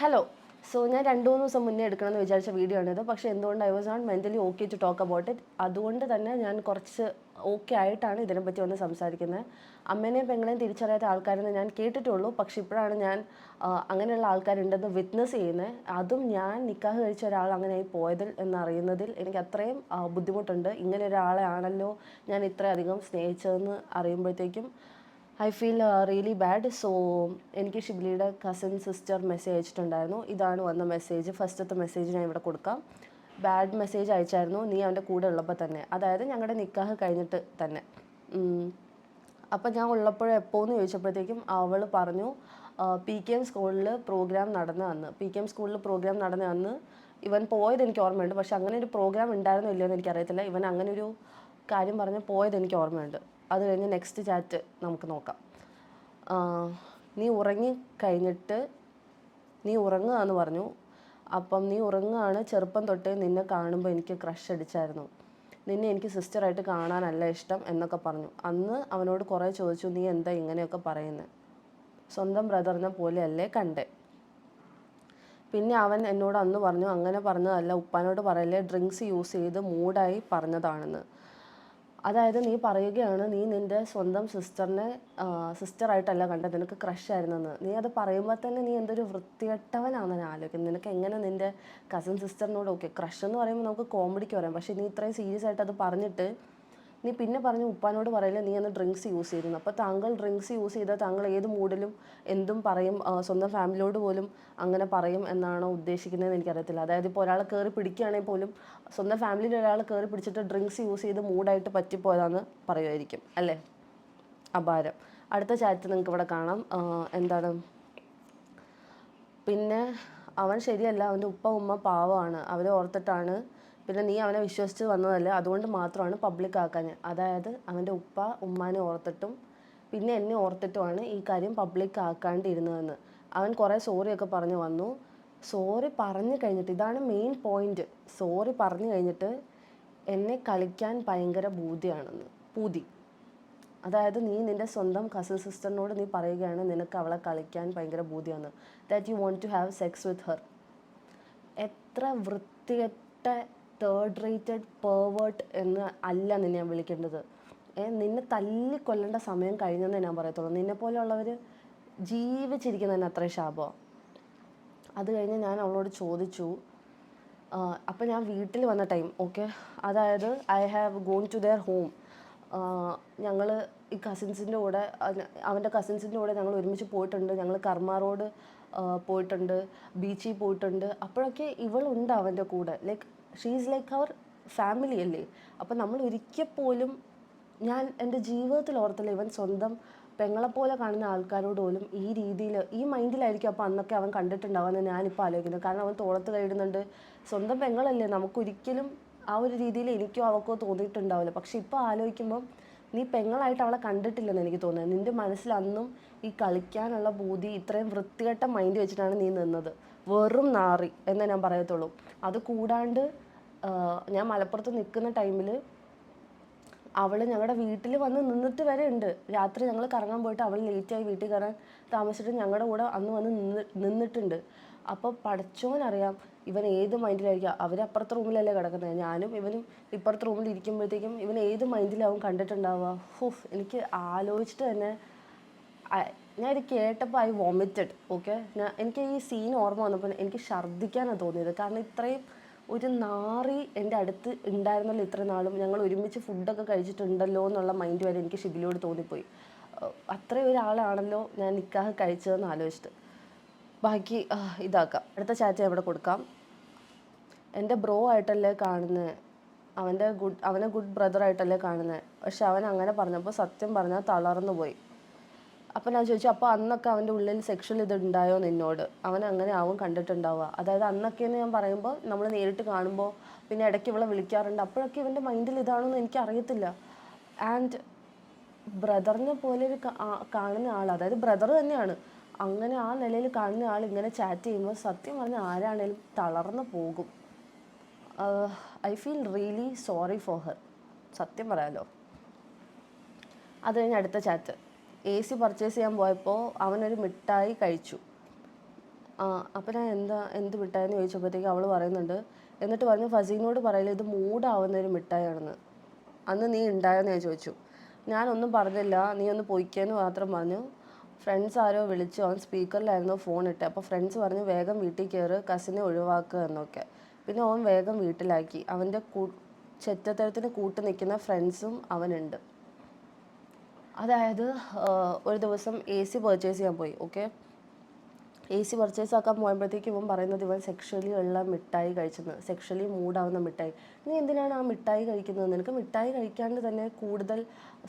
Hello so ഞാൻ രണ്ടു മൂന്ന് ദിവസം മുന്നേ എടുക്കണമെന്ന് വിചാരിച്ച വീഡിയോ ആണിത്. പക്ഷേ എന്തുകൊണ്ട് I was not mentally okay to talk about it അതുകൊണ്ട് തന്നെ ഞാൻ കുറച്ച് ഓക്കെ ആയിട്ടാണ് ഇതിനെപ്പറ്റി ഒന്ന് സംസാരിക്കുന്നത്. അമ്മേനെയും പെങ്ങളെയും തിരിച്ചറിയാത്ത ആൾക്കാരെന്ന് ഞാൻ കേട്ടിട്ടുള്ളൂ. പക്ഷേ ഇപ്പോഴാണ് ഞാൻ അങ്ങനെയുള്ള ആൾക്കാരുണ്ടെന്ന് വിറ്റ്നസ് ചെയ്യുന്നത്. അതും ഞാൻ നിക്കാഹ് കഴിച്ച ഒരാൾ അങ്ങനെയായി പോയതിൽ എന്നറിയുന്നതിൽ എനിക്ക് അത്രയും ബുദ്ധിമുട്ടുണ്ട്. ഇങ്ങനെ ഒരാളെ ആണല്ലോ ഞാൻ ഇത്രയധികം സ്നേഹിച്ചതെന്ന് അറിയുമ്പോഴത്തേക്കും I feel really bad so എനിക്ക് ഷിബ്ലിയുടെ കസിൻ സിസ്റ്റർ മെസ്സേജ് അയച്ചിട്ടുണ്ടായിരുന്നു. ഇതാണ് വന്ന മെസ്സേജ് ഫസ്റ്റത്തെ മെസ്സേജ് ഞാൻ ഇവിടെ കൊടുക്കാം. ബാഡ് മെസ്സേജ് അയച്ചായിരുന്നു. നീ അവന്റെ കൂടെ ഉള്ളപ്പോൾ തന്നെ. അതായത് ഞങ്ങളുടെ നിക്കാഹ് കഴിഞ്ഞിട്ട് തന്നെ. അപ്പം ഞാൻ ഉള്ളപ്പോഴും എപ്പോഴെന്ന് ചോദിച്ചപ്പോഴത്തേക്കും അവൾ പറഞ്ഞു പി കെ എം സ്കൂളിൽ പ്രോഗ്രാം നടന്ന അന്ന്. പി കെ എം സ്കൂളിൽ പ്രോഗ്രാം നടന്ന അന്ന് ഇവൻ പോയത് എനിക്ക് ഓർമ്മയുണ്ട്. പക്ഷെ അങ്ങനെ ഒരു പ്രോഗ്രാം ഉണ്ടായിരുന്നോ ഇല്ലയോ എന്ന് എനിക്കറിയത്തില്ല. ഇവൻ അങ്ങനെ ഒരു കാര്യം പറഞ്ഞ് പോയത് എനിക്ക് ഓർമ്മയുണ്ട്. അത് കഴിഞ്ഞ് നെക്സ്റ്റ് ചാറ്റ് നമുക്ക് നോക്കാം. നീ ഉറങ്ങി കഴിഞ്ഞിട്ട് നീ ഉറങ്ങുക എന്ന് പറഞ്ഞു. അപ്പം നീ ഉറങ്ങുകയാണ്. ചെറുപ്പം തൊട്ടേ നിന്നെ കാണുമ്പോൾ എനിക്ക് ക്രഷ് അടിച്ചായിരുന്നു. നിന്നെ എനിക്ക് സിസ്റ്ററായിട്ട് കാണാനല്ല ഇഷ്ടം എന്നൊക്കെ പറഞ്ഞു. അന്ന് അവനോട് കുറേ ചോദിച്ചു നീ എന്താ ഇങ്ങനെയൊക്കെ പറയുന്നത് സ്വന്തം ബ്രദറിനെ പോലെയല്ലേ കണ്ടേ. പിന്നെ അവൻ എന്നോട് അന്ന് പറഞ്ഞു അങ്ങനെ പറഞ്ഞതല്ല. ഉപ്പാനോട് പറയല്ലേ ഡ്രിങ്ക്സ് യൂസ് ചെയ്ത് മൂഡായി പറഞ്ഞതാണെന്ന്. അതായത് നീ പറയുകയാണ് നീ നിന്റെ സ്വന്തം സിസ്റ്ററിനെ സിസ്റ്ററായിട്ടല്ല കണ്ടത്. നിനക്ക് ക്രഷ് ആയിരുന്നെന്ന്. നീ അത് പറയുമ്പോൾ തന്നെ നീ എന്തൊരു വൃത്തികെട്ടവനാണെന്ന് ഞാൻ ആലോചിക്കുന്നത് നിനക്ക് എങ്ങനെ നിന്റെ കസിൻ സിസ്റ്ററിനോട് ഓക്കെ ക്രഷ് എന്ന് പറയുമ്പോൾ നമുക്ക് കോമഡിക്ക് പറയാം. പക്ഷേ നീ ഇത്രയും സീരിയസ് ആയിട്ട് അത് പറഞ്ഞിട്ട് നീ പിന്നെ പറഞ്ഞു ഉപ്പാനോട് പറയില്ല നീ അന്ന് ഡ്രിങ്ക്സ് യൂസ് ചെയ്തിരുന്നു. അപ്പോൾ താങ്കൾ ഡ്രിങ്ക്സ് യൂസ് ചെയ്താൽ താങ്കൾ ഏത് മൂഡിലും എന്തും പറയും സ്വന്തം ഫാമിലിയോട് പോലും അങ്ങനെ പറയും എന്നാണോ ഉദ്ദേശിക്കുന്നതെന്ന് എനിക്കറിയത്തില്ല. അതായത് ഇപ്പോൾ ഒരാളെ കയറി പിടിക്കുകയാണെങ്കിൽ പോലും സ്വന്തം ഫാമിലിയിൽ ഒരാൾ കയറി പിടിച്ചിട്ട് ഡ്രിങ്ക്സ് യൂസ് ചെയ്ത് മൂഡായിട്ട് പറ്റിപ്പോയതാന്ന് പറയുമായിരിക്കും അല്ലേ? അപാരം. അടുത്ത ചാറ്റ് നിങ്ങൾക്ക് ഇവിടെ കാണാം. എന്താണ്? പിന്നെ അവൻ ശരിയല്ല അവന്റെ ഉപ്പ ഉമ്മ പാവമാണ്. അവരെ ഓർത്തിട്ടാണ് പിന്നെ നീ അവനെ വിശ്വസിച്ച് വന്നതല്ലേ? അതുകൊണ്ട് മാത്രമാണ് പബ്ലിക് ആക്കാൻ. അതായത് അവന്റെ ഉപ്പ ഉമ്മാനെ ഓർത്തിട്ടും പിന്നെ എന്നെ ഓർത്തിട്ടുമാണ് ഈ കാര്യം പബ്ലിക് ആക്കാണ്ടിരുന്നതെന്ന്. അവൻ കുറേ സോറിയൊക്കെ പറഞ്ഞു വന്നു. സോറി പറഞ്ഞു കഴിഞ്ഞിട്ട് ഇതാണ് മെയിൻ പോയിന്റ് സോറി പറഞ്ഞു കഴിഞ്ഞിട്ട് എന്നെ കളിക്കാൻ ഭയങ്കര ബൂതിയാണെന്ന് പൂതി. അതായത് നീ നിന്റെ സ്വന്തം കസിൻ സിസ്റ്ററിനോട് നീ പറയുകയാണ് നിനക്ക് അവളെ കളിക്കാൻ ഭയങ്കര ബൂതിയാണ് that you want to have sex with her എത്ര വൃത്തികെട്ട തേർഡ് റേറ്റഡ് പേവേർട്ട് എന്ന് അല്ല നിന്നെ ഞാൻ വിളിക്കേണ്ടത്. നിന്നെ തല്ലിക്കൊല്ലേണ്ട സമയം കഴിഞ്ഞെന്നേ ഞാൻ പറയത്തുള്ളൂ. നിന്നെ പോലെയുള്ളവർ ജീവിച്ചിരിക്കുന്നതിന് അത്രയും ശാപമാണ് അത് കഴിഞ്ഞ് ഞാൻ അവളോട് ചോദിച്ചു അപ്പം ഞാൻ വീട്ടിൽ വന്ന ടൈം ഓക്കെ അതായത് I have gone to their home ഞങ്ങൾ ഈ കസിൻസിന്റെ കൂടെ അവന്റെ കസിൻസിന്റെ കൂടെ ഞങ്ങൾ ഒരുമിച്ച് പോയിട്ടുണ്ട്. ഞങ്ങൾ കർമ്മ റോഡ് പോയിട്ടുണ്ട് ബീച്ചിൽ പോയിട്ടുണ്ട്. അപ്പോഴൊക്കെ ഇവളുണ്ട് അവന്റെ കൂടെ. ലൈക്ക് ഷീസ് ലൈക്ക് അവർ ഫാമിലി അല്ലേ? അപ്പം നമ്മൾ ഒരിക്കൽ പോലും ഞാൻ എന്റെ ജീവിതത്തിൽ ഓർത്തില്ല ഇവൻ സ്വന്തം പെങ്ങളെപ്പോലെ കാണുന്ന ആൾക്കാരോട് പോലും ഈ രീതിയിൽ ഈ മൈൻഡിലായിരിക്കും അപ്പോൾ അന്നൊക്കെ അവൻ കണ്ടിട്ടുണ്ടാവുമെന്ന് ഞാനിപ്പോൾ ആലോചിക്കുന്നത്. കാരണം അവൻ തോളത്ത് കൈയിടുന്നുണ്ട്. സ്വന്തം പെങ്ങളല്ലേ നമുക്കൊരിക്കലും ആ ഒരു രീതിയിൽ എനിക്കോ അവക്കോ തോന്നിയിട്ടുണ്ടാവില്ല. പക്ഷെ ഇപ്പോൾ ആലോചിക്കുമ്പം നീ പെങ്ങളായിട്ട് അവളെ കണ്ടിട്ടില്ലെന്ന് എനിക്ക് തോന്നുന്നത് നിന്റെ മനസ്സിൽ അന്നും ഈ കളിക്കാനുള്ള ബോധി ഇത്രയും വൃത്തികെട്ട മൈൻഡ് വെച്ചിട്ടാണ് നീ നിന്നത്. വെറും നാറി എന്നേ ഞാൻ പറയത്തുള്ളൂ. അത് കൂടാണ്ട് ഞാൻ മലപ്പുറത്ത് നിൽക്കുന്ന ടൈമിൽ അവൾ ഞങ്ങളുടെ വീട്ടിൽ വന്ന് നിന്നിട്ട് വരെ ഉണ്ട്. രാത്രി ഞങ്ങൾ കറങ്ങാൻ പോയിട്ട് അവൾ ലേറ്റായി വീട്ടിൽ കയറാൻ താമസിച്ചിട്ട് ഞങ്ങളുടെ കൂടെ അന്ന് വന്ന് നിന്ന് നിന്നിട്ടുണ്ട്. അപ്പോൾ പഠിച്ചോനറിയാം ഇവൻ ഏത് മൈൻഡിലായിരിക്കും. അവരപ്പുറത്തെ റൂമിലല്ലേ കിടക്കുന്നത്. ഞാനും ഇവനും ഇപ്പുറത്തെ റൂമിൽ ഇരിക്കുമ്പോഴത്തേക്കും ഇവൻ ഏത് മൈൻഡിലാവും കണ്ടിട്ടുണ്ടാവുക. ഹുഫ് എനിക്ക് ആലോചിച്ചിട്ട് തന്നെ ഞാൻ ഇത് കേട്ടപ്പോൾ ഐ വോമിറ്റഡ് ഓക്കെ ഞാൻ എനിക്ക് ഈ സീൻ ഓർമ്മ വന്നപ്പോൾ എനിക്ക് ഛർദ്ദിക്കാനാണ് തോന്നിയത്. കാരണം ഇത്രയും ഒരു നാറി എന്റെ അടുത്ത് ഉണ്ടായിരുന്നല്ലോ ഇത്ര നാളും. ഞങ്ങൾ ഒരുമിച്ച് ഫുഡൊക്കെ കഴിച്ചിട്ടുണ്ടല്ലോ എന്നുള്ള മൈൻഡ് വരെ എനിക്ക് ഷിബിലോട് തോന്നിപ്പോയി. അത്രയും ഒരാളാണല്ലോ ഞാൻ നിക്കാഹ് കഴിച്ചതെന്ന് ആലോചിച്ചിട്ട്. ബാക്കി ഇതാക്കാം. അടുത്ത ചാറ്റ് എവിടെ കൊടുക്കാം. എന്റെ ബ്രോ ആയിട്ടല്ലേ കാണുന്നത് അവന്റെ ഗുഡ് അവനെ ഗുഡ് ബ്രദറായിട്ടല്ലേ കാണുന്നത് പക്ഷെ അവൻ അങ്ങനെ പറഞ്ഞപ്പോൾ സത്യം പറഞ്ഞാൽ തളർന്നു പോയി. അപ്പം ഞാൻ ചോദിച്ചു അപ്പോൾ അന്നൊക്കെ അവന്റെ ഉള്ളിൽ സെക്ഷൽ ഇത് ഉണ്ടായോ നിന്നോട്? അവൻ അങ്ങനെ ആവും കണ്ടിട്ടുണ്ടാവുക. അതായത് അന്നൊക്കെ എന്ന് ഞാൻ പറയുമ്പോൾ നമ്മൾ നേരിട്ട് കാണുമ്പോൾ പിന്നെ ഇടയ്ക്ക് ഇവളെ വിളിക്കാറുണ്ട്. അപ്പോഴൊക്കെ ഇവന്റെ മൈൻഡിൽ ഇതാണെന്ന് എനിക്ക് അറിയത്തില്ല. ആൻഡ് ബ്രദറിനെ പോലെ ഒരു കാണുന്ന ആൾ അതായത് ബ്രദർ തന്നെയാണ്. അങ്ങനെ ആ നിലയിൽ കാണുന്ന ആൾ ഇങ്ങനെ ചാറ്റ് ചെയ്യുമ്പോൾ സത്യം പറഞ്ഞ ആരാണേലും തളർന്നു പോകും. I feel really sorry for her സത്യം പറയാലോ. അത് കഴിഞ്ഞ് അടുത്ത ചാറ്റ് എ സി പർച്ചേസ് ചെയ്യാൻ പോയപ്പോൾ അവനൊരു മിഠായി കഴിച്ചു. അപ്പം ഞാൻ എന്താ എന്ത് മിഠായിന്ന് ചോദിച്ചപ്പോഴത്തേക്ക് അവൾ പറയുന്നുണ്ട് എന്നിട്ട് പറഞ്ഞു ഫസീനോട് പറയില്ല ഇത് മൂടാവുന്ന ഒരു മിഠായിയാണെന്ന്. അന്ന് നീ ഉണ്ടായോന്ന് ഞാൻ ചോദിച്ചു. ഞാനൊന്നും പറഞ്ഞില്ല നീ ഒന്ന് പൊയ്ക്കാന്ന് മാത്രം പറഞ്ഞു. ഫ്രണ്ട്സ് ആരോ വിളിച്ചു അവൻ സ്പീക്കറിലായിരുന്നു ഫോൺ ഇട്ട്. അപ്പോൾ ഫ്രണ്ട്സ് പറഞ്ഞു വേഗം വീട്ടിൽ കയറ് കസിനെ ഒഴിവാക്കുക എന്നൊക്കെ. പിന്നെ അവൻ വേഗം വീട്ടിലാക്കി. അവന്റെ കൂ ചെറ്റത്തരത്തിന് കൂട്ട് നിൽക്കുന്ന ഫ്രണ്ട്സും അവനുണ്ട്. അതായത് ഒരു ദിവസം എ സി പർച്ചേസ് ചെയ്യാൻ പോയി ഓക്കെ എ സി പർച്ചേസ് ആക്കാൻ പോയപ്പോഴത്തേക്ക് ഇവൻ പറയുന്നത് ഇവൻ സെക്ഷലി ഉള്ള മിഠായി കഴിച്ചെന്ന് സെക്ഷലി മൂഡാവുന്ന മിഠായി. നീ എന്തിനാണ് ആ മിഠായി കഴിക്കുന്നത്? നിനക്ക് മിഠായി കഴിക്കാണ്ട് തന്നെ കൂടുതൽ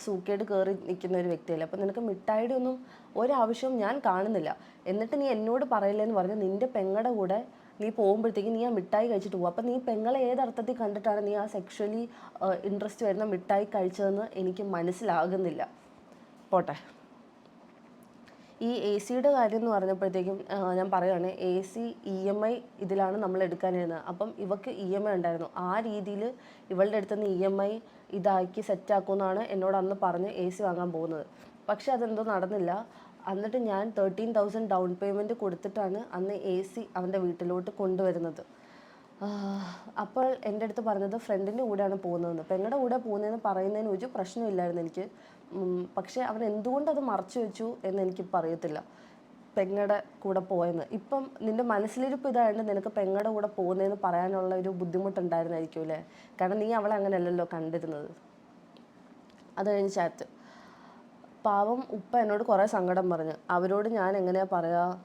സൂക്കേട് കയറി നിൽക്കുന്ന ഒരു വ്യക്തിയല്ലേ. അപ്പം നിനക്ക് മിഠായിയുടെ ഒന്നും ഒരാവശ്യവും ഞാൻ കാണുന്നില്ല. എന്നിട്ട് നീ എന്നോട് പറയില്ലെന്ന് പറഞ്ഞ് നിന്റെ പെങ്ങളുടെ കൂടെ നീ പോകുമ്പോഴത്തേക്ക് നീ ആ മിഠായി കഴിച്ചിട്ട് പോകും അപ്പം നീ പെങ്ങളെ ഏതർത്ഥത്തിൽ കണ്ടിട്ടാണ് നീ ആ സെക്ഷലി ഇൻട്രസ്റ്റ് വരുന്ന മിഠായി കഴിച്ചതെന്ന് എനിക്ക് മനസ്സിലാകുന്നില്ല. പോട്ടെ. ഈ എ സിയുടെ കാര്യം എന്ന് പറഞ്ഞപ്പോഴത്തേക്കും ഞാൻ പറയുകയാണ് A C E M I ഇതിലാണ് നമ്മൾ എടുക്കാനിരുന്നത്. അപ്പം ഇവക്ക് ഇ എം ഐ ഉണ്ടായിരുന്നു. ആ രീതിയിൽ ഇവളുടെ അടുത്ത് നിന്ന് ഇ എം ഐ ഇതാക്കി സെറ്റാക്കുമെന്നാണ് എന്നോട് അന്ന് പറഞ്ഞ് എ സി വാങ്ങാൻ പോകുന്നത്. പക്ഷേ അതെന്തോ നടന്നില്ല. എന്നിട്ട് ഞാൻ തേർട്ടീൻ തൗസൻഡ് ഡൗൺ പേയ്മെന്റ് കൊടുത്തിട്ടാണ് അന്ന് എ സി അവന്റെ വീട്ടിലോട്ട് കൊണ്ടുവരുന്നത്. അപ്പോൾ എന്റെ അടുത്ത് പറഞ്ഞത് ഫ്രണ്ടിന്റെ കൂടെയാണ് പോകുന്നതെന്ന്. പെങ്ങളുടെ കൂടെ പോകുന്നതെന്ന് പറയുന്നതിന് ഒരു പ്രശ്നമില്ലായിരുന്നു എനിക്ക്. പക്ഷേ അവൻ എന്തുകൊണ്ട് അത് മറച്ചു വെച്ചു എന്ന് എനിക്ക് അറിയത്തില്ല പെങ്ങളുടെ കൂടെ പോയെന്ന്. ഇപ്പം നിന്റെ മനസ്സിലിരിപ്പ് ഇതായത് നിനക്ക് പെങ്ങളുടെ കൂടെ പോകുന്നതെന്ന് പറയാനുള്ള ഒരു ബുദ്ധിമുട്ടുണ്ടായിരുന്നായിരിക്കും അല്ലേ? കാരണം നീ അവളെ അങ്ങനെയല്ലല്ലോ കണ്ടിരുന്നത്. അത് കഴിഞ്ഞ് ചാറ്റ്. പാവം ഉപ്പ എന്നോട് കുറേ സങ്കടം പറഞ്ഞു. അവരോട് ഞാൻ എങ്ങനെയാ പറയുക